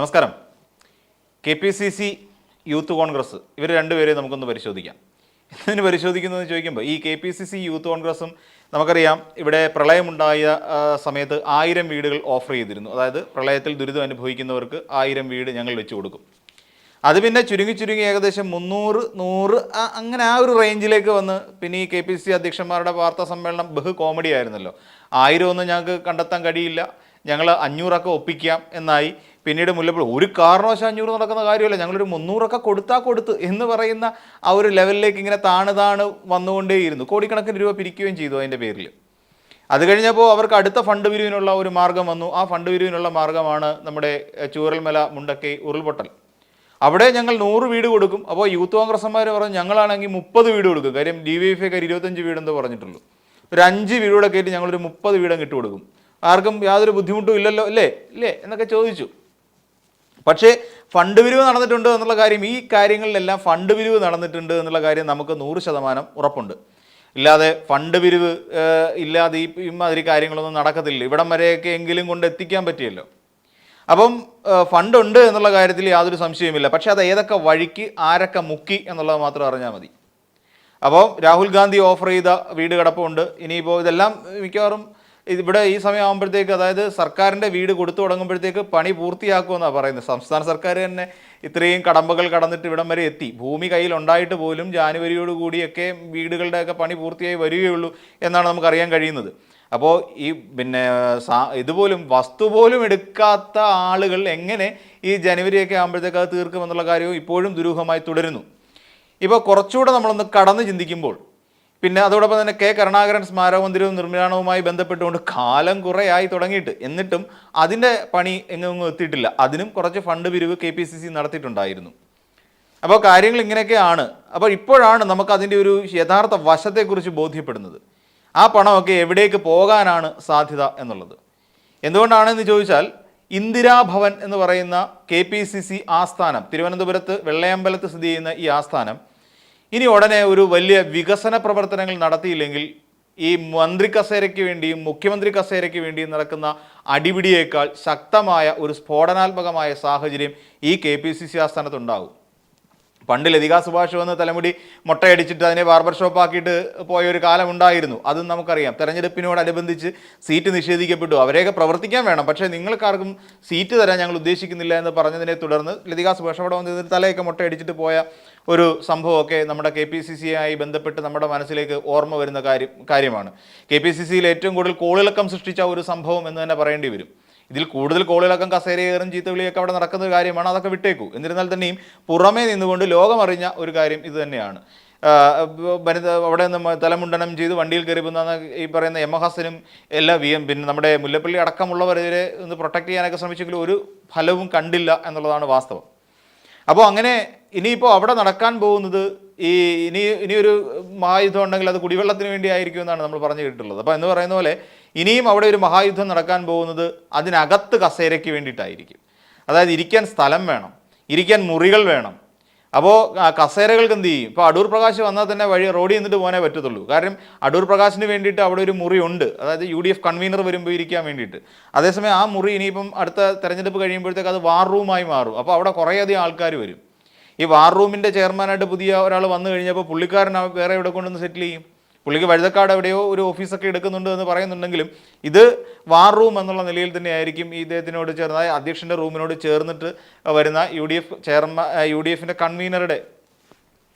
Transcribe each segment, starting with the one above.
നമസ്കാരം. K P C C youth Congress ഇവർ രണ്ടുപേരെയും നമുക്കൊന്ന് പരിശോധിക്കാം. ഇതിന് പരിശോധിക്കുന്നതെന്ന് ചോദിക്കുമ്പോൾ ഈ K P C C youth കോൺഗ്രസും നമുക്കറിയാം ഇവിടെ പ്രളയമുണ്ടായ സമയത്ത് ആയിരം വീടുകൾ ഓഫർ ചെയ്തിരുന്നു. അതായത് പ്രളയത്തിൽ ദുരിതം അനുഭവിക്കുന്നവർക്ക് ആയിരം വീട് ഞങ്ങൾ വെച്ചു കൊടുക്കും. അത് പിന്നെ ചുരുങ്ങി ചുരുങ്ങി ഏകദേശം മുന്നൂറ് നൂറ് അങ്ങനെ ആ ഒരു റേഞ്ചിലേക്ക് വന്ന് പിന്നെ ഈ കെ പി സി അധ്യക്ഷന്മാരുടെ വാർത്താ സമ്മേളനം ബഹു കോമഡി ആയിരുന്നല്ലോ. ആയിരം ഒന്നും ഞങ്ങൾക്ക് കണ്ടെത്താൻ കഴിയില്ല. ഞങ്ങൾ അഞ്ഞൂറൊക്കെ ഒപ്പിക്കാം എന്നായി. പിന്നീട് മുല്ലപ്പള്ളി ഒരു കാരണവശ അഞ്ഞൂറ് നടക്കുന്ന കാര്യമല്ല. ഞങ്ങളൊരു മുന്നൂറൊക്കെ കൊടുത്താൽ കൊടുത്ത് എന്ന് പറയുന്ന ആ ഒരു ലെവലിലേക്ക് ഇങ്ങനെ താണ് താണ് വന്നുകൊണ്ടേയിരുന്നു. കോടിക്കണക്കിന് രൂപ പിരിക്കുകയും ചെയ്തു അതിന്റെ പേരിൽ അത് കഴിഞ്ഞപ്പോൾ അവർക്ക് അടുത്ത ഫണ്ട് പിരിവിനുള്ള ഒരു മാർഗം വന്നു. ആ ഫണ്ട് പിരിവിനുള്ള മാർഗമാണ് നമ്മുടെ ചൂരൽമല മുണ്ടക്കൈ ഉരുൾപൊട്ടൽ. അവിടെ ഞങ്ങൾ നൂറ് വീട് കൊടുക്കും. അപ്പോൾ യൂത്ത് കോൺഗ്രസ്സന്മാർ പറഞ്ഞു ഞങ്ങളാണെങ്കിൽ മുപ്പത് വീട് കൊടുക്കും. കാര്യം ഡി വൈ എഫ് ഒക്കെ ഇരുപത്തഞ്ച് വീടെന്ന് പറഞ്ഞിട്ടുള്ളൂ. ഒരു അഞ്ച് വീടുകൂടെ കയറ്റി ഞങ്ങളൊരു മുപ്പത് വീടം കിട്ടുകൊടുക്കും കൊടുക്കും. ആർക്കും യാതൊരു ബുദ്ധിമുട്ടും ഇല്ലല്ലോ അല്ലേ? ഇല്ലേ? എന്നൊക്കെ ചോദിച്ചു. പക്ഷേ ഫണ്ട് പിരിവ് നടന്നിട്ടുണ്ട് എന്നുള്ള കാര്യം ഈ കാര്യങ്ങളിലെല്ലാം ഫണ്ട് പിരിവ് നടന്നിട്ടുണ്ട് എന്നുള്ള കാര്യം നമുക്ക് നൂറ് ശതമാനം ഉറപ്പുണ്ട്. ഇല്ലാതെ ഫണ്ട് പിരിവ് ഇല്ലാതെ ഈ ഇമാതിരി കാര്യങ്ങളൊന്നും നടക്കത്തില്ല. ഇവിടം വരെയൊക്കെ എങ്കിലും കൊണ്ട് എത്തിക്കാൻ പറ്റിയല്ലോ. അപ്പം ഫണ്ടുണ്ട് എന്നുള്ള കാര്യത്തിൽ യാതൊരു സംശയവുമില്ല. പക്ഷേ അത് ഏതൊക്കെ വഴിക്ക് ആരൊക്കെ മുക്കി എന്നുള്ളത് മാത്രം അറിഞ്ഞാൽ മതി. അപ്പോൾ രാഹുൽ ഗാന്ധി ഓഫർ ചെയ്ത വീട് കിടപ്പുണ്ട്. ഇനിയിപ്പോൾ ഇതെല്ലാം മിക്കവാറും ഇവിടെ ഈ സമയം ആകുമ്പോഴത്തേക്ക് അതായത് സർക്കാരിന്റെ വീട് കൊടുത്തു തുടങ്ങുമ്പോഴത്തേക്ക് പണി പൂർത്തിയാക്കുമെന്നാണ് പറയുന്നത്. സംസ്ഥാന സർക്കാർ തന്നെ ഇത്രയും കടമ്പകൾ കടന്നിട്ട് ഇവിടം വരെ എത്തി. ഭൂമി കയ്യിലുണ്ടായിട്ട് പോലും ജാനുവരിയോട് കൂടിയൊക്കെ വീടുകളുടെയൊക്കെ പണി പൂർത്തിയായി വരികയുള്ളൂ എന്നാണ് നമുക്കറിയാൻ കഴിയുന്നത്. അപ്പോൾ ഈ പിന്നെ ഇതുപോലും വസ്തു പോലും എടുക്കാത്ത ആളുകൾ എങ്ങനെ ഈ ജനുവരിയൊക്കെ ആകുമ്പോഴത്തേക്ക് അത് തീർക്കുമെന്നുള്ള കാര്യവും ഇപ്പോഴും ദുരൂഹമായി തുടരുന്നു. ഇപ്പോൾ കുറച്ചുകൂടെ നമ്മളൊന്ന് കടന്ന് ചിന്തിക്കുമ്പോൾ പിന്നെ അതോടൊപ്പം തന്നെ കെ കരുണാകരൻ സ്മാരക മന്ദിരവും നിർമ്മാണവുമായി ബന്ധപ്പെട്ടുകൊണ്ട് കാലം കുറേ ആയി തുടങ്ങിയിട്ട്. എന്നിട്ടും അതിന്റെ പണി എങ്ങും എത്തിയിട്ടില്ല. അതിനും കുറച്ച് ഫണ്ട് പിരിവ് കെ പി സി സി നടത്തിയിട്ടുണ്ടായിരുന്നു. അപ്പോൾ കാര്യങ്ങൾ ഇങ്ങനെയൊക്കെയാണ്. അപ്പോൾ ഇപ്പോഴാണ് നമുക്ക് അതിന്റെ ഒരു യഥാർത്ഥ വശത്തെക്കുറിച്ച് ബോധ്യപ്പെടുന്നത്. ആ പണമൊക്കെ എവിടേക്ക് പോകാനാണ് സാധ്യത എന്നുള്ളത്. എന്തുകൊണ്ടാണെന്ന് ചോദിച്ചാൽ ഇന്ദിരാഭവൻ എന്ന് പറയുന്ന കെ പി സി സി ആസ്ഥാനം തിരുവനന്തപുരത്ത് വെള്ളയമ്പലത്ത് സ്ഥിതി ചെയ്യുന്ന ഈ ആസ്ഥാനം ഇനി ഉടനെ ഒരു വലിയ വികസന പ്രവർത്തനങ്ങൾ നടത്തിയില്ലെങ്കിൽ ഈ മന്ത്രി കസേരയ്ക്ക് വേണ്ടിയും മുഖ്യമന്ത്രി കസേരയ്ക്ക് വേണ്ടിയും നടക്കുന്ന അടിപിടിയേക്കാൾ ശക്തമായ ഒരു സ്ഫോടനാത്മകമായ സാഹചര്യം ഈ കെ പി സി സി ആസ്ഥാനത്തുണ്ടാകും. പണ്ട് ലതിക സുഭാഷ് വന്ന് തലമുടി മുട്ടയടിച്ചിട്ട് അതിനെ ബാർബർ ഷോപ്പ് ആക്കിയിട്ട് പോയ ഒരു കാലം ഉണ്ടായിരുന്നു അതും നമുക്കറിയാം. തെരഞ്ഞെടുപ്പിനോടനുബന്ധിച്ച് സീറ്റ് നിഷേധിക്കപ്പെട്ടു. അവരെയൊക്കെ പ്രവർത്തിക്കാൻ വേണം. പക്ഷേ നിങ്ങൾക്കാർക്കും സീറ്റ് തരാൻ ഞങ്ങൾ ഉദ്ദേശിക്കുന്നില്ല എന്ന് പറഞ്ഞതിനെ തുടർന്ന് ലതിക സുഭാഷ് അവിടെ വന്നതിന് തലയൊക്കെ മുട്ടയടിച്ചിട്ട് പോയ ഒരു സംഭവമൊക്കെ നമ്മുടെ കെ പി സി സിയായി ബന്ധപ്പെട്ട് നമ്മുടെ മനസ്സിലേക്ക് ഓർമ്മ വരുന്ന കാര്യം കാര്യമാണ്. കെ പി സി സിയിൽ ഏറ്റവും കൂടുതൽ കോളിളക്കം സൃഷ്ടിച്ച ഒരു സംഭവം എന്ന് തന്നെ പറയേണ്ടി വരും. ഇതിൽ കൂടുതൽ കോളിളക്കം കസേരയേറും ചീത്തവിളിയൊക്കെ അവിടെ നടക്കുന്ന ഒരു കാര്യമാണ്. അതൊക്കെ വിട്ടേക്കൂ. എന്നിരുന്നാൽ തന്നെയും പുറമേ നിന്നുകൊണ്ട് ലോകമറിഞ്ഞ ഒരു കാര്യം ഇത് തന്നെയാണ്. വനിത അവിടെ നിന്ന് തലമുണ്ടനം ചെയ്ത് വണ്ടിയിൽ കയറി പോകുന്ന ഈ പറയുന്ന എം ഹസനും എല്ലാ വി എം. പിന്നെ നമ്മുടെ മുല്ലപ്പള്ളി അടക്കമുള്ളവരെ ഒന്ന് പ്രൊട്ടക്ട് ചെയ്യാനൊക്കെ ശ്രമിച്ചെങ്കിലും ഒരു ഫലവും കണ്ടില്ല എന്നുള്ളതാണ് വാസ്തവം. അപ്പോൾ അങ്ങനെ ഇനിയിപ്പോൾ അവിടെ നടക്കാൻ പോകുന്നത് ഈ ഇനി ഇനിയൊരു മഹായുദ്ധം ഉണ്ടെങ്കിൽ അത് കുടിവെള്ളത്തിന് വേണ്ടി ആയിരിക്കും എന്നാണ് നമ്മൾ പറഞ്ഞു കേട്ടിട്ടുള്ളത്. അപ്പോൾ എന്ന് പറയുന്ന പോലെ ഇനിയും അവിടെ ഒരു മഹായുദ്ധം നടക്കാൻ പോകുന്നത് അതിനകത്ത് കസേരയ്ക്ക് വേണ്ടിയിട്ടായിരിക്കും. അതായത് ഇരിക്കാൻ സ്ഥലം വേണം ഇരിക്കാൻ മുറികൾ വേണം. അപ്പോൾ കസേരകൾക്ക് എന്ത് ചെയ്യും? ഇപ്പോൾ അടൂർ പ്രകാശ് വന്നാൽ തന്നെ വഴി റോഡിൽ നിന്നിട്ട് പോകാനേ പറ്റത്തുള്ളൂ. കാരണം അടൂർ പ്രകാശിന് വേണ്ടിയിട്ട് അവിടെ ഒരു മുറി ഉണ്ട്. അതായത് യു ഡി എഫ് കൺവീനർ വരുമ്പോൾ ഇരിക്കാൻ വേണ്ടിയിട്ട്. അതേസമയം ആ മുറി ഇനിയിപ്പം അടുത്ത തെരഞ്ഞെടുപ്പ് കഴിയുമ്പോഴത്തേക്ക് അത് വാർ റൂമായി മാറും. അപ്പോൾ അവിടെ കുറേയധികം ആൾക്കാർ വരും. ഈ വാർ റൂമിന്റെ ചെയർമാനായിട്ട് പുതിയ ഒരാൾ വന്നു കഴിഞ്ഞപ്പോൾ പുള്ളിക്കാരൻ വേറെ എവിടെ കൊണ്ടുവന്ന് സെറ്റിൽ ചെയ്യും? പുള്ളിക്ക് വഴുതക്കാട് എവിടെയോ ഒരു ഓഫീസൊക്കെ എടുക്കുന്നുണ്ട് എന്ന് പറയുന്നുണ്ടെങ്കിലും ഇത് വാർ റൂം എന്നുള്ള നിലയിൽ തന്നെ ആയിരിക്കും ഈ ഇദ്ദേഹത്തിനോട് ചേർന്ന അധ്യക്ഷന്റെ റൂമിനോട് ചേർന്നിട്ട് വരുന്ന U D F chairman U D എഫിന്റെ കൺവീനറുടെ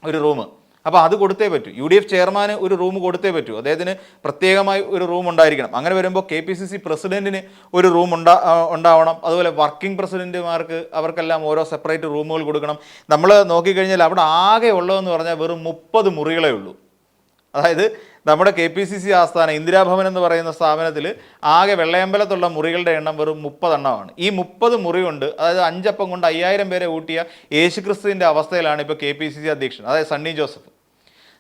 ഒരു റൂം അപ്പോൾ അത് കൊടുത്തേ പറ്റൂ. യു ഡി എഫ് ചെയർമാന് ഒരു റൂം കൊടുത്തേ പറ്റൂ. അദ്ദേഹത്തിന് പ്രത്യേകമായി ഒരു റൂം ഉണ്ടായിരിക്കണം. അങ്ങനെ വരുമ്പോൾ കെ പി സി സി പ്രസിഡന്റിന് ഒരു റൂം ഉണ്ടാ ഉണ്ടാവണം. അതുപോലെ വർക്കിംഗ് പ്രസിഡന്റുമാർക്ക് അവർക്കെല്ലാം ഓരോ സെപ്പറേറ്റ് റൂമുകൾ കൊടുക്കണം. നമ്മൾ നോക്കിക്കഴിഞ്ഞാൽ അവിടെ ആകെ ഉള്ളതെന്ന് പറഞ്ഞാൽ വെറും മുപ്പത് മുറികളേ ഉള്ളൂ. അതായത് നമ്മുടെ കെ പി സി സി ആസ്ഥാനം ഇന്ദിരാഭവൻ എന്ന് പറയുന്ന സ്ഥാപനത്തിൽ ആകെ വെള്ളയമ്പലത്തുള്ള മുറികളുടെ എണ്ണം വെറും മുപ്പതെണ്ണമാണ്. ഈ മുപ്പത് മുറി കൊണ്ട് അതായത് അഞ്ചപ്പം കൊണ്ട് അയ്യായിരം പേരെ ഊട്ടിയ യേശുക്രിസ്തുവിന്റെ അവസ്ഥയിലാണ് ഇപ്പോൾ കെ പി സി സി അധ്യക്ഷൻ. അതായത് സണ്ണി ജോസഫ്.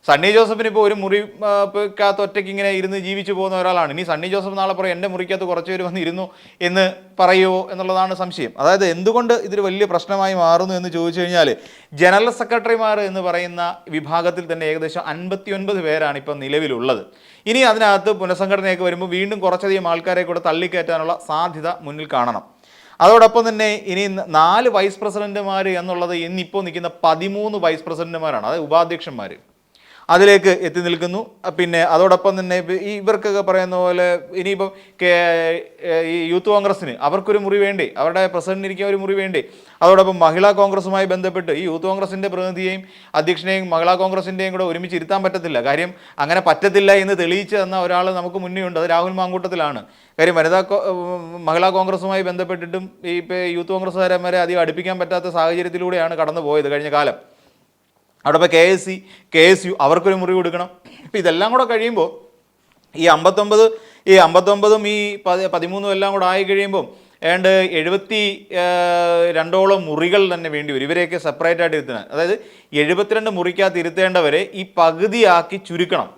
സണ്ണി ജോസഫിന് ഇപ്പോൾ ഒരു മുറി ആ, ഇപ്പൊ ഒറ്റയ്ക്ക് ഇങ്ങനെ ഇരുന്ന് ജീവിച്ചു പോകുന്ന ഒരാളാണ്. ഇനി സണ്ണി ജോസഫ് നാളെ പറയും എന്റെ മുറിക്കകത്ത് കുറച്ച് പേര് വന്നിരുന്നു എന്ന് പറയുമോ എന്നുള്ളതാണ് സംശയം. അതായത് എന്തുകൊണ്ട് ഇതൊരു വലിയ പ്രശ്നമായി മാറുന്നു എന്ന് ചോദിച്ചു കഴിഞ്ഞാൽ ജനറൽ സെക്രട്ടറിമാർ എന്ന് പറയുന്ന വിഭാഗത്തിൽ തന്നെ ഏകദേശം അൻപത്തി ഒൻപത് പേരാണ് ഇപ്പം നിലവിലുള്ളത്. ഇനി അതിനകത്ത് പുനഃസംഘടനയൊക്കെ വരുമ്പോൾ വീണ്ടും കുറച്ചധികം ആൾക്കാരെ കൂടെ തള്ളിക്കയറ്റാനുള്ള സാധ്യത മുന്നിൽ കാണണം. അതോടൊപ്പം തന്നെ ഇനി നാല് വൈസ് പ്രസിഡന്റുമാർ എന്നുള്ളത് ഇന്നിപ്പോൾ നിൽക്കുന്ന പതിമൂന്ന് വൈസ് പ്രസിഡന്റുമാരാണ് അതായത് ഉപാധ്യക്ഷന്മാർ അതിലേക്ക് എത്തി നിൽക്കുന്നു. പിന്നെ അതോടൊപ്പം തന്നെ ഈ ഇവർക്കൊക്കെ പറയുന്ന പോലെ ഇനിയിപ്പം ഈ യൂത്ത് കോൺഗ്രസ്സിന് അവർക്കൊരു മുറി വേണ്ടി? അവരുടെ പ്രസിഡന്റിന് ഇരിക്കാൻ ഒരു മുറി വേണ്ടി? അതോടൊപ്പം മഹിളാ കോൺഗ്രസുമായി ബന്ധപ്പെട്ട് ഈ യൂത്ത് കോൺഗ്രസിന്റെ പ്രതിനിധിയെയും അധ്യക്ഷനെയും മഹിളാ കോൺഗ്രസിന്റെയും കൂടെ ഒരുമിച്ച് ഇരുത്താൻ പറ്റത്തില്ല. കാര്യം അങ്ങനെ പറ്റത്തില്ല എന്ന് തെളിയിച്ച് തന്ന ഒരാൾ നമുക്ക് മുന്നേ ഉണ്ട്. അത് രാഹുൽ മാങ്കൂട്ടത്തിലാണ്. കാര്യം വനിതാ മഹിളാ കോൺഗ്രസുമായി ബന്ധപ്പെട്ടിട്ടും ഈ യൂത്ത് കോൺഗ്രസ്സുകാരന്മാരെ അധികം അടുപ്പിക്കാൻ പറ്റാത്ത സാഹചര്യത്തിലൂടെയാണ് കടന്നു പോയത് കഴിഞ്ഞ കാലം. അവിടെ ഇപ്പോൾ K S C K S U അവർക്കൊരു മുറി കൊടുക്കണം. ഇപ്പം ഇതെല്ലാം കൂടെ കഴിയുമ്പോൾ ഈ അമ്പത്തൊമ്പത് ഈ അമ്പത്തൊമ്പതും ഈ പതി പതിമൂന്നും എല്ലാം കൂടെ ആയി കഴിയുമ്പോൾ ഏണ്ട് എഴുപത്തി രണ്ടോളം മുറികൾ തന്നെ വേണ്ടി വരും. ഇവരെയൊക്കെ സെപ്പറേറ്റ് ആയിട്ട് ഇരുത്തണം അതായത് എഴുപത്തിരണ്ട് മുറിക്കകത്ത് ഇരുത്തേണ്ടവരെ ഈ പകുതിയാക്കി ചുരുക്കണം.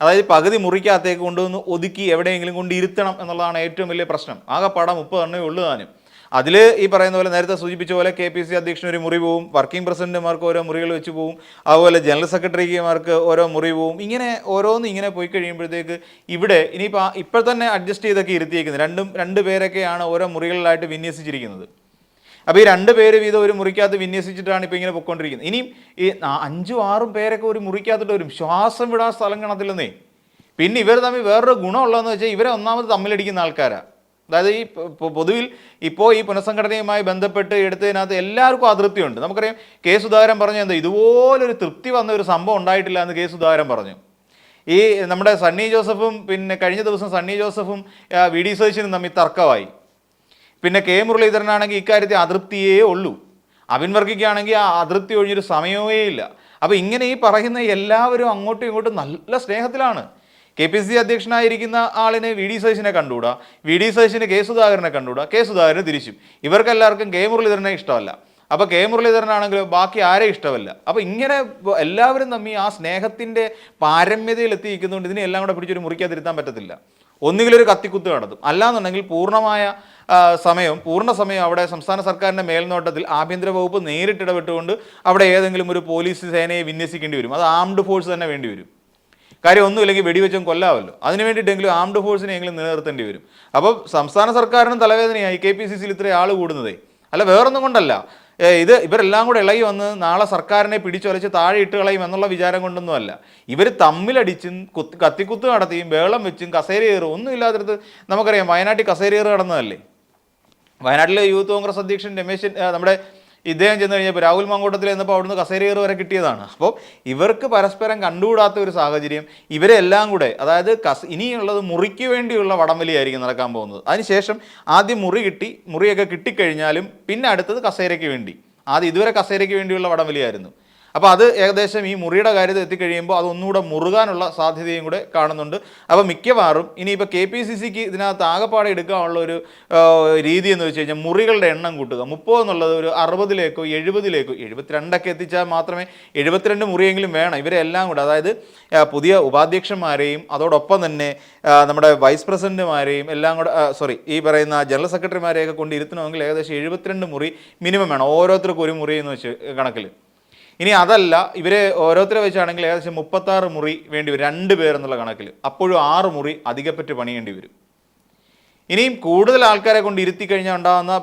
അതായത് പകുതി മുറിക്കകത്തേക്ക് കൊണ്ടുവന്ന് ഒതുക്കി എവിടെയെങ്കിലും കൊണ്ട് ഇരുത്തണം എന്നുള്ളതാണ് ഏറ്റവും വലിയ പ്രശ്നം. ആകെ പടം മുപ്പത് എണ്ണേ ഉള്ളു താനും. അതിൽ ഈ പറയുന്ന പോലെ നേരത്തെ സൂചിപ്പിച്ച പോലെ കെ പി സി അധ്യക്ഷന് ഒരു മുറി പോവും വർക്കിംഗ് പ്രസിഡന്റുമാർക്ക് ഓരോ മുറികൾ വെച്ച് പോവും അതുപോലെ ജനറൽ സെക്രട്ടറിമാർക്ക് ഓരോ മുറി പോവും. ഇങ്ങനെ ഓരോന്ന് ഇങ്ങനെ പോയി കഴിയുമ്പോഴത്തേക്ക് ഇവിടെ ഇനിയിപ്പോൾ ഇപ്പോൾ തന്നെ അഡ്ജസ്റ്റ് ചെയ്തൊക്കെ ഇരുത്തിയേക്കുന്നത്. രണ്ടും രണ്ട് പേരൊക്കെയാണ് ഓരോ മുറികളിലായിട്ട് വിന്യസിച്ചിരിക്കുന്നത്. അപ്പോൾ ഈ രണ്ട് പേര് വീതം ഒരു മുറിക്കകത്ത് വിന്യസിച്ചിട്ടാണ് ഇപ്പോൾ ഇങ്ങനെ പൊയ്ക്കൊണ്ടിരിക്കുന്നത്. ഇനിയും ഈ അഞ്ചും ആറും പേരൊക്കെ ഒരു മുറിക്കകത്തിട്ട് വരും. ശ്വാസം വിടാൻ സ്ഥലം കാണത്തില്ലെന്നേ പിന്നെ ഇവർ തമ്മിൽ വേറൊരു ഗുണമുള്ളതെന്ന് വെച്ചാൽ ഇവരെ ഒന്നാമത് തമ്മിലടിക്കുന്ന ആൾക്കാരാണ് അതായത് ഈ പൊതുവിൽ ഇപ്പോൾ ഈ പുനഃസംഘടനയുമായി ബന്ധപ്പെട്ട് എടുത്തതിനകത്ത് എല്ലാവർക്കും അതൃപ്തിയുണ്ട്. നമുക്കറിയാം കെ സുധാകരൻ പറഞ്ഞു എന്താ ഇതുപോലൊരു തൃപ്തി വന്ന ഒരു സംഭവം ഉണ്ടായിട്ടില്ല എന്ന് കെ സുധാകരൻ പറഞ്ഞു. ഈ നമ്മുടെ സണ്ണി ജോസഫും പിന്നെ കഴിഞ്ഞ ദിവസം സണ്ണി ജോസഫും വി ഡി സതീശനും തമ്മിൽ തർക്കമായി. പിന്നെ കെ മുരളീധരനാണെങ്കിൽ ഇക്കാര്യത്തിൽ അതൃപ്തിയേ ഉള്ളൂ. അബിൻ വർഗിക്കാണെങ്കിൽ ആ അതൃപ്തി ഒഴിഞ്ഞൊരു സമയമേ ഇല്ല. അപ്പോൾ ഇങ്ങനെ ഈ പറയുന്ന എല്ലാവരും അങ്ങോട്ടും ഇങ്ങോട്ടും നല്ല സ്നേഹത്തിലാണ്. കെ പി സി അധ്യക്ഷനായിരിക്കുന്ന ആളിനെ വി ഡി സതീശനെ കണ്ടുകൂടാ? വി ഡി സതീശന് കെ സുധാകരനെ കണ്ടുകൂടാ? കെ സുധാകരന് തിരിച്ചും. ഇവർക്കെല്ലാവർക്കും കെ മുരളീധരനെ ഇഷ്ടമല്ല. അപ്പോൾ കെ മുരളീധരനാണെങ്കിലും ബാക്കി ആരെ ഇഷ്ടമല്ല? അപ്പോൾ ഇങ്ങനെ എല്ലാവരും തമ്മിൽ ആ സ്നേഹത്തിന്റെ പാരമ്യതയിൽ എത്തിയിരിക്കുന്നതുകൊണ്ട് ഇതിനെ എല്ലാം കൂടെ പിടിച്ചൊരു മുറിക്കാതിരുത്താൻ പറ്റത്തില്ല. ഒന്നുകിലൊരു കത്തിക്കുത്ത് നടത്തും. അല്ലാന്നുണ്ടെങ്കിൽ പൂർണമായ സമയം പൂർണ സമയം അവിടെ സംസ്ഥാന സർക്കാരിന്റെ മേൽനോട്ടത്തിൽ ആഭ്യന്തര വകുപ്പ് നേരിട്ടിടപെട്ടുകൊണ്ട് അവിടെ ഏതെങ്കിലും ഒരു പോലീസ് സേനയെ വിന്യസിക്കേണ്ടി വരും. അത് ആംഡ് ഫോഴ്സ് തന്നെ വേണ്ടി വരും. കാര്യം ഒന്നുമില്ലെങ്കിൽ വെടിവെച്ചും കൊല്ലാമല്ലോ അതിന് വേണ്ടിയിട്ടെങ്കിലും ആംഡ് ഫോഴ്സിനെ എങ്കിലും നിലനിർത്തേണ്ടി വരും. അപ്പോൾ സംസ്ഥാന സർക്കാരിനും തലവേദനയായി കെ പി സി സിയിൽ ഇത്രയും ആൾ കൂടുന്നതേ. അല്ല വേറൊന്നും കൊണ്ടല്ല. ഇത് ഇവരെല്ലാം കൂടെ ഇളകി വന്ന് നാളെ സർക്കാരിനെ പിടിച്ചൊലച്ച് താഴെ ഇട്ട് കളയും എന്നുള്ള വിചാരം കൊണ്ടൊന്നുമല്ല. ഇവർ തമ്മിലടിച്ചും കുത്ത് കത്തിക്കുത്ത് നടത്തിയും വേളം വെച്ചും കസേരയേറും ഒന്നും ഇല്ലാത്തടത്ത് നമുക്കറിയാം വയനാട്ടിൽ കസേരയേറ് കടന്നതല്ലേ വയനാട്ടിലെ യൂത്ത് കോൺഗ്രസ് അധ്യക്ഷൻ രമേശൻ നമ്മുടെ ഇദ്ദേഹം ചെന്ന് കഴിഞ്ഞപ്പോൾ രാഹുൽ മാങ്കോട്ടത്തിൽ ചെന്നപ്പോൾ അവിടുന്ന് കസേരയേറ് വരെ കിട്ടിയതാണ്. അപ്പോൾ ഇവർക്ക് പരസ്പരം കണ്ടുകൂടാത്ത ഒരു സാഹചര്യം ഇവരെ എല്ലാം കൂടെ അതായത് കസ് ഇനിയുള്ളത് മുറിക്ക് വേണ്ടിയുള്ള വടംവലിയായിരിക്കും നടക്കാൻ പോകുന്നത്. അതിനുശേഷം ആദ്യം മുറി കിട്ടി മുറിയൊക്കെ കിട്ടിക്കഴിഞ്ഞാലും പിന്നെ അടുത്തത് കസേരയ്ക്ക് വേണ്ടി. ആദ്യം ഇതുവരെ കസേരയ്ക്ക് വേണ്ടിയുള്ള വടംവലിയായിരുന്നു. അപ്പോൾ അത് ഏകദേശം ഈ മുറിയുടെ കാര്യത്തിൽ എത്തിക്കഴിയുമ്പോൾ അതൊന്നുകൂടെ മുറുകാനുള്ള സാധ്യതയും കൂടെ കാണുന്നുണ്ട്. അപ്പോൾ മിക്കവാറും ഇനിയിപ്പോൾ കെ പി സി സിക്ക് ഇതിനകത്ത് ആകപ്പാടെ എടുക്കാനുള്ള ഒരു രീതി എന്ന് വെച്ച് കഴിഞ്ഞാൽ മുറികളുടെ എണ്ണം കൂട്ടുക. മുപ്പത് എന്നുള്ളത് ഒരു അറുപതിലേക്കോ എഴുപതിലേക്കോ എഴുപത്തിരണ്ടൊക്കെ എത്തിച്ചാൽ മാത്രമേ എഴുപത്തിരണ്ട് മുറിയെങ്കിലും വേണം. ഇവരെല്ലാം കൂടെ അതായത് പുതിയ ഉപാധ്യക്ഷന്മാരെയും അതോടൊപ്പം തന്നെ നമ്മുടെ വൈസ് പ്രസിഡന്റുമാരെയും എല്ലാം കൂടെ സോറി ഈ പറയുന്ന ജനറൽ സെക്രട്ടറിമാരെയൊക്കെ കൊണ്ട് ഇരുത്തണമെങ്കിൽ ഏകദേശം എഴുപത്തിരണ്ട് മുറി മിനിമം വേണം. ഓരോരുത്തർക്കും ഒരു മുറി എന്ന് വെച്ച് കണക്കിൽ ഇനി അതല്ല ഇവരെ ഓരോരുത്തരെ വെച്ചാണെങ്കിൽ ഏകദേശം മുപ്പത്താറ് മുറി വേണ്ടി വരും രണ്ട് പേർ എന്നുള്ള കണക്കിൽ അപ്പോഴും ആറ് മുറി അധികപ്പറ്റ് പണിയേണ്ടി വരും. ഇനിയും കൂടുതൽ ആൾക്കാരെ കൊണ്ട് ഇരുത്തി കഴിഞ്ഞാൽ ഉണ്ടാകുന്ന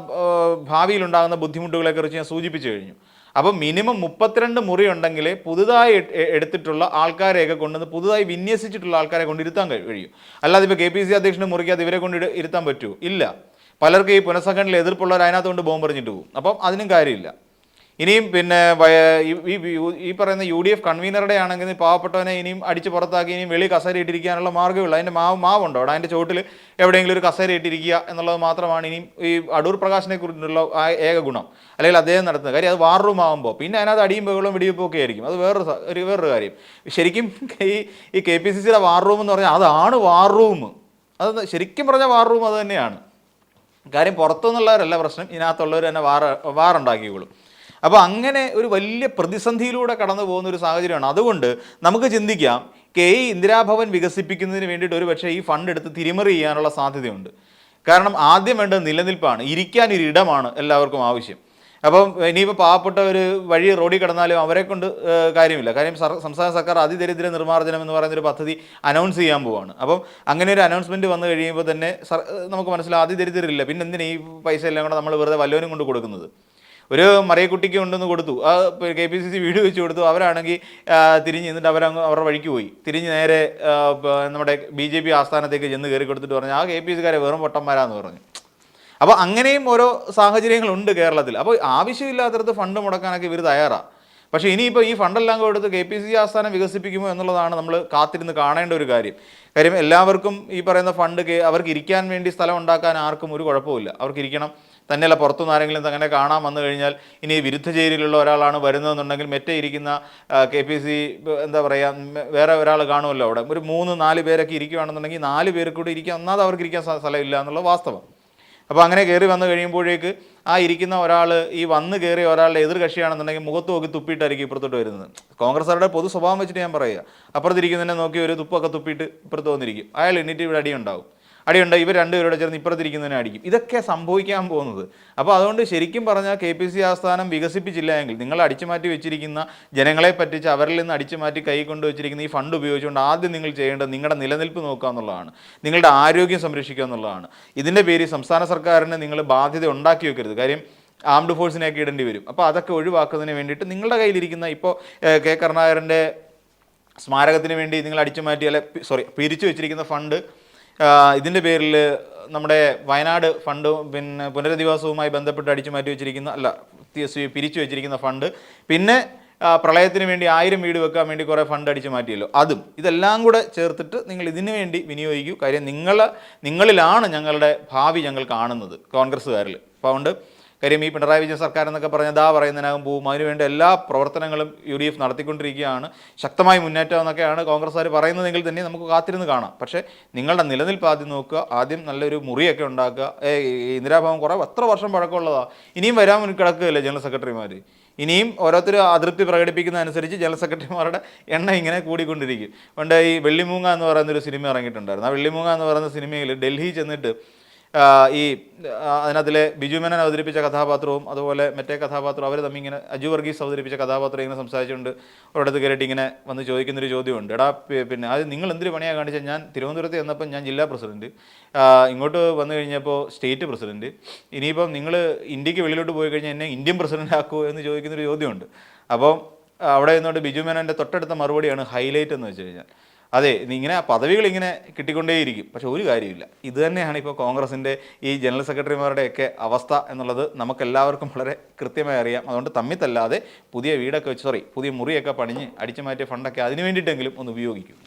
ഭാവിയിൽ ഉണ്ടാകുന്ന ബുദ്ധിമുട്ടുകളെ കുറിച്ച് ഞാൻ സൂചിപ്പിച്ചു കഴിഞ്ഞു. അപ്പോൾ മിനിമം മുപ്പത്തിരണ്ട് മുറി ഉണ്ടെങ്കിൽ പുതുതായി എടുത്തിട്ടുള്ള ആൾക്കാരെയൊക്കെ കൊണ്ടുവന്ന് പുതുതായി വിന്യസിച്ചിട്ടുള്ള ആൾക്കാരെ കൊണ്ട് ഇരുത്താൻ കഴി- കഴിയും. അല്ലാതെ ഇപ്പോൾ കെ പി സി അധ്യക്ഷന് മുറിക്കാതെ ഇവരെ കൊണ്ട് ഇരുത്താൻ പറ്റുമോ? ഇല്ല. പലർക്കും ഈ പുനഃസംഘടനയിൽ എതിർപ്പുള്ളവർ അതിനകത്തുകൊണ്ട് ബോംബ് എറിഞ്ഞിട്ട് പോകും. അപ്പം അതിനും കാര്യമില്ല. ഇനിയും പിന്നെ ഈ- പറയുന്ന യു ഡി എഫ് കൺവീനറുടെ ആണെങ്കിൽ പാവപ്പെട്ടവനെ ഇനിയും അടിച്ച് പുറത്താക്കി ഇനിയും വെളി കസേര ഇട്ടിരിക്കാനുള്ള മാർഗമുള്ളൂ അതിന്റെ മാവ് മാവുണ്ടോ? അവിടെ അതിന്റെ ചോട്ടിൽ എവിടെയെങ്കിലും ഒരു കസേര ഇട്ടിരിക്കുക എന്നുള്ളത് മാത്രമാണ് ഇനിയും ഈ അടൂർ പ്രകാശിനെ കുറിച്ചുള്ള ആ ഏക ഗുണം. അല്ലെങ്കിൽ അദ്ദേഹം നടത്തുന്നത് കാര്യം അത് വാർ റൂം ആകുമ്പോൾ പിന്നെ അതിനകത്ത് അടിയും ബഹളവും വെടിവെപ്പും ഒക്കെ ആയിരിക്കും. അത് വേറൊരു ഒരു വേറൊരു കാര്യം. ശരിക്കും ഈ ഈ കെ പി സി സിയുടെ വാർ റൂം എന്ന് പറഞ്ഞാൽ അതാണ് വാർ റൂം അത് ശരിക്കും പറഞ്ഞാൽ വാർ റൂം അത് തന്നെയാണ്. കാര്യം പുറത്തുനിന്നുള്ളവരല്ല പ്രശ്നം. ഇതിനകത്തുള്ളവർ തന്നെ വാറ വാറുണ്ടാക്കിക്കോളും അപ്പോൾ അങ്ങനെ ഒരു വലിയ പ്രതിസന്ധിയിലൂടെ കടന്നു പോകുന്ന ഒരു സാഹചര്യമാണ്. അതുകൊണ്ട് നമുക്ക് ചിന്തിക്കാം കെ ഇ ഇന്ദിരാഭവൻ വികസിപ്പിക്കുന്നതിന് വേണ്ടിയിട്ട് ഒരു പക്ഷേ ഈ ഫണ്ട് എടുത്ത് തിരിമറി ചെയ്യാനുള്ള സാധ്യതയുണ്ട്. കാരണം ആദ്യം വേണ്ടത് നിലനിൽപ്പാണ് ഇരിക്കാൻ ഒരു ഇടമാണ് എല്ലാവർക്കും ആവശ്യം. അപ്പം ഇനിയിപ്പോൾ പാവപ്പെട്ട ഒരു വഴി റോഡിൽ കിടന്നാലും അവരെ കൊണ്ട് കാര്യമില്ല. കാര്യം സംസ്ഥാന സർക്കാർ അതിദരിദ്ര നിർമ്മാർജനം എന്ന് പറയുന്നൊരു പദ്ധതി അനൗൺസ് ചെയ്യാൻ പോവാണ്. അപ്പം അങ്ങനെ ഒരു അനൗൺസ്മെന്റ് വന്നു കഴിയുമ്പോൾ തന്നെ നമുക്ക് മനസ്സിലാവും അതിദരിദ്രരില്ല. പിന്നെ എന്തിനാണ് ഈ പൈസ എല്ലാം കൂടെ നമ്മൾ വെറുതെ വല്ലവനും കൊണ്ട് കൊടുക്കുന്നത്? ഒരു മറിയക്കുട്ടിക്ക് ഉണ്ടെന്ന് കൊടുത്തു. കെ പി സി സി വീട് വെച്ച് കൊടുത്തു. അവരാണെങ്കിൽ തിരിഞ്ഞ് നിന്നിട്ട് അവരങ്ങ് അവരുടെ വഴിക്ക് പോയി. തിരിഞ്ഞ് നേരെ നമ്മുടെ ബി ജെ പി ആസ്ഥാനത്തേക്ക് ചെന്ന് കയറി കൊടുത്തിട്ട് പറഞ്ഞു ആ കെ പി സിക്കാരെ വെറും പൊട്ടന്മാരാന്ന് പറഞ്ഞു. അപ്പോൾ അങ്ങനെയും ഓരോ സാഹചര്യങ്ങളുണ്ട് കേരളത്തിൽ. അപ്പോൾ ആവശ്യമില്ലാത്തടത്ത് ഫണ്ട് മുടക്കാനൊക്കെ ഇവർ തയ്യാറാണ് പക്ഷേ ഇനിയിപ്പോൾ ഈ ഫണ്ടെല്ലാം കൊടുത്ത് കെ പി സി ആസ്ഥാനം വികസിപ്പിക്കുമോ എന്നുള്ളതാണ് നമ്മൾ കാത്തിരുന്ന് കാണേണ്ട ഒരു കാര്യം. കാര്യം എല്ലാവർക്കും ഈ പറയുന്ന ഫണ്ട് അവർക്ക് ഇരിക്കാൻ വേണ്ടി സ്ഥലം ഉണ്ടാക്കാൻ ആർക്കും ഒരു കുഴപ്പമില്ല അവർക്ക് ഇരിക്കണം തന്നെയല്ല പുറത്തുനിന്ന് ആരെങ്കിലും അങ്ങനെ കാണാൻ വന്നു കഴിഞ്ഞാൽ ഇനി വിരുദ്ധ ചേരിയിലുള്ള ഒരാളാണ് വരുന്നതെന്നുണ്ടെങ്കിൽ മെറ്റേ ഇരിക്കുന്ന കെ പി സി എന്താ പറയുക വേറെ ഒരാൾ കാണുമല്ലോ അവിടെ. ഒരു മൂന്ന് നാല് പേരൊക്കെ ഇരിക്കുകയാണെന്നുണ്ടെങ്കിൽ നാല് പേർക്ക് കൂടി ഇരിക്കാൻ ഒന്നാമത് അവർക്ക് ഇരിക്കാൻ സ്ഥലമില്ല എന്നുള്ള വാസ്തവം. അപ്പോൾ അങ്ങനെ കയറി വന്നു കഴിയുമ്പോഴേക്ക് ആ ഇരിക്കുന്ന ഒരാൾ ഈ വന്ന് കയറിയ ഒരാളുടെ എതിർ കക്ഷിയാണെന്നുണ്ടെങ്കിൽ മുഖത്ത് നോക്കി തുപ്പിയിട്ടായിരിക്കും ഇപ്പുറത്തോട്ട് വരുന്നത്. കോൺഗ്രസ്സുകാരുടെ പൊതു സ്വഭാവം വെച്ചിട്ട് ഞാൻ പറയുക. അപ്പുറത്തിരിക്കുന്നതിനെ നോക്കി ഒരു തുപ്പൊക്കെ തുപ്പിയിട്ട് ഇപ്പുറത്ത് വന്നിരിക്കും. അയാൾ എണ്ണീറ്റ് ഇവിടെ അടിയുണ്ടാവും. അടിയുണ്ടായി ഇവർ രണ്ടുപേരോട് ചേർന്ന് ഇപ്പുറത്തിരിക്കുന്നതിനെ അടിക്കും. ഇതൊക്കെ സംഭവിക്കാൻ പോകുന്നത്. അപ്പോൾ അതുകൊണ്ട് ശരിക്കും പറഞ്ഞാൽ കെ പി സി ആസ്ഥാനം വികസിപ്പിച്ചില്ല എങ്കിൽ നിങ്ങൾ അടിച്ചു മാറ്റി വെച്ചിരിക്കുന്ന ജനങ്ങളെ പറ്റിച്ച് അവരിൽ നിന്ന് അടിച്ചു മാറ്റി കൈ കൊണ്ട് വെച്ചിരിക്കുന്ന ഈ ഫണ്ട് ഉപയോഗിച്ചുകൊണ്ട് ആദ്യം നിങ്ങൾ ചെയ്യേണ്ടത് നിങ്ങളുടെ നിലനിൽപ്പ് നോക്കുക എന്നുള്ളതാണ്. നിങ്ങളുടെ ആരോഗ്യം സംരക്ഷിക്കുക എന്നുള്ളതാണ്. ഇതിന്റെ പേരിൽ സംസ്ഥാന സർക്കാരിന് നിങ്ങൾ ബാധ്യത ഉണ്ടാക്കി വെക്കരുത്. കാര്യം ആംഡ് ഫോഴ്സിനെയൊക്കെ ഇടേണ്ടി വരും. അപ്പോൾ അതൊക്കെ ഒഴിവാക്കുന്നതിന് വേണ്ടിയിട്ട് നിങ്ങളുടെ കയ്യിലിരിക്കുന്ന ഇപ്പോൾ കെ കരുണാകരന്റെ സ്മാരകത്തിന് വേണ്ടി നിങ്ങൾ അടിച്ചു മാറ്റി അല്ലെ സോറി പിരിച്ചു വെച്ചിരിക്കുന്ന ഫണ്ട് ഇതിന്റെ പേരിൽ നമ്മുടെ വയനാട് ഫണ്ട് പിന്നെ പുനരധിവാസവുമായി ബന്ധപ്പെട്ട് അടിച്ചു മാറ്റി വെച്ചിരിക്കുന്ന അല്ല പിരിച്ചു വെച്ചിരിക്കുന്ന ഫണ്ട്. പിന്നെ പ്രളയത്തിന് വേണ്ടി ആയിരം വീട് വെക്കാൻ വേണ്ടി കുറേ ഫണ്ട് അടിച്ചു മാറ്റിയല്ലോ. അതും ഇതെല്ലാം കൂടെ ചേർത്തിട്ട് നിങ്ങൾ ഇതിനു വേണ്ടി വിനിയോഗിക്കൂ. കാര്യം നിങ്ങൾ നിങ്ങളിലാണ് ഞങ്ങളുടെ ഭാവി ഞങ്ങൾ കാണുന്നത് കോൺഗ്രസ്സുകാരിൽ അപ്പോൾ അതുകൊണ്ട് കാര്യം ഈ പിണറായി വിജയൻ സർക്കാർ എന്നൊക്കെ പറഞ്ഞാൽ ദാ പറയുന്നതിനകം പോവും. അതിനുവേണ്ട എല്ലാ പ്രവർത്തനങ്ങളും യു ഡി എഫ് നടത്തിക്കൊണ്ടിരിക്കുകയാണ്. ശക്തമായി മുന്നേറ്റം എന്നൊക്കെയാണ് കോൺഗ്രസ്സുകാർ പറയുന്നതെങ്കിൽ തന്നെ നമുക്ക് കാത്തിരുന്ന് കാണാം. പക്ഷേ നിങ്ങളുടെ നിലനിൽപ്പ് ആദ്യം നോക്കുക. ആദ്യം നല്ലൊരു മുറിയൊക്കെ ഉണ്ടാക്കുക. ഇന്ദിരാഭവൻ കുറേ എത്ര വർഷം പഴക്കമുള്ളതാണ് ഇനിയും വരാൻ കിടക്കുകയല്ലേ ജനറൽ സെക്രട്ടറിമാർ ഇനിയും ഓരോരുത്തർ അതൃപ്തി പ്രകടിപ്പിക്കുന്ന അനുസരിച്ച് ജനറൽ സെക്രട്ടറിമാരുടെ എണ്ണം ഇങ്ങനെ കൂടിക്കൊണ്ടിരിക്കും. പണ്ട് ഈ വെള്ളിമൂങ്ങ എന്ന് പറയുന്ന ഒരു സിനിമ ഇറങ്ങിയിട്ടുണ്ടായിരുന്നു. ആ വെള്ളിമൂങ്ങ എന്ന് പറയുന്ന സിനിമയിൽ ഡൽഹി ചെന്നിട്ട് ഈ അതിനകത്തിലെ ബിജു മേനൻ അവതരിപ്പിച്ച കഥാപാത്രവും അതുപോലെ മറ്റേ കഥാപാത്രവും അവർ തമ്മിൽ ഇങ്ങനെ അജു വർഗീസ് അവതരിപ്പിച്ച കഥാപാത്രം ഇങ്ങനെ സംസാരിച്ചുകൊണ്ട് ഒരിടത്ത് കയറിയിട്ട് ഇങ്ങനെ വന്ന് ചോദിക്കുന്നൊരു ചോദ്യമുണ്ട്. എടാ പിന്നെ അത് നിങ്ങൾ എന്തൊരു പണിയാണ് കാണിച്ചാൽ ഞാൻ തിരുവനന്തപുരത്ത് ചെന്നപ്പം ഞാൻ ജില്ലാ പ്രസിഡന്റ്. ഇങ്ങോട്ട് വന്നു കഴിഞ്ഞപ്പോൾ സ്റ്റേറ്റ് പ്രസിഡന്റ്. ഇനിയിപ്പം നിങ്ങൾ ഇന്ത്യയ്ക്ക് വെളിയിലോട്ട് പോയി കഴിഞ്ഞാൽ എന്നെ ഇന്ത്യൻ പ്രസിഡന്റ് ആക്കുമോ എന്ന് ചോദിക്കുന്നൊരു ചോദ്യമുണ്ട്. അപ്പം അവിടെ നിന്നുകൊണ്ട് ബിജു മേനന്റെ തൊട്ടടുത്ത മറുപടിയാണ് ഹൈലൈറ്റ് എന്ന് വെച്ച് കഴിഞ്ഞാൽ. അതെ ഇങ്ങനെ പദവികൾ ഇങ്ങനെ കിട്ടിക്കൊണ്ടേയിരിക്കും. പക്ഷെ ഒരു കാര്യമില്ല. ഇത് തന്നെയാണ് ഇപ്പോൾ കോൺഗ്രസിന്റെ ഈ ജനറൽ സെക്രട്ടറിമാരുടെയൊക്കെ അവസ്ഥ എന്നുള്ളത് നമുക്കെല്ലാവർക്കും വളരെ കൃത്യമായി അറിയാം. അതുകൊണ്ട് തമ്മിത്തല്ലാതെ പുതിയ വീടൊക്കെ വെച്ച് സോറി പുതിയ മുറിയൊക്കെ പണിഞ്ഞ് അടിച്ചു മാറ്റിയ ഫണ്ടൊക്കെ അതിന് വേണ്ടിയിട്ടെങ്കിലും ഒന്ന് ഉപയോഗിക്കും.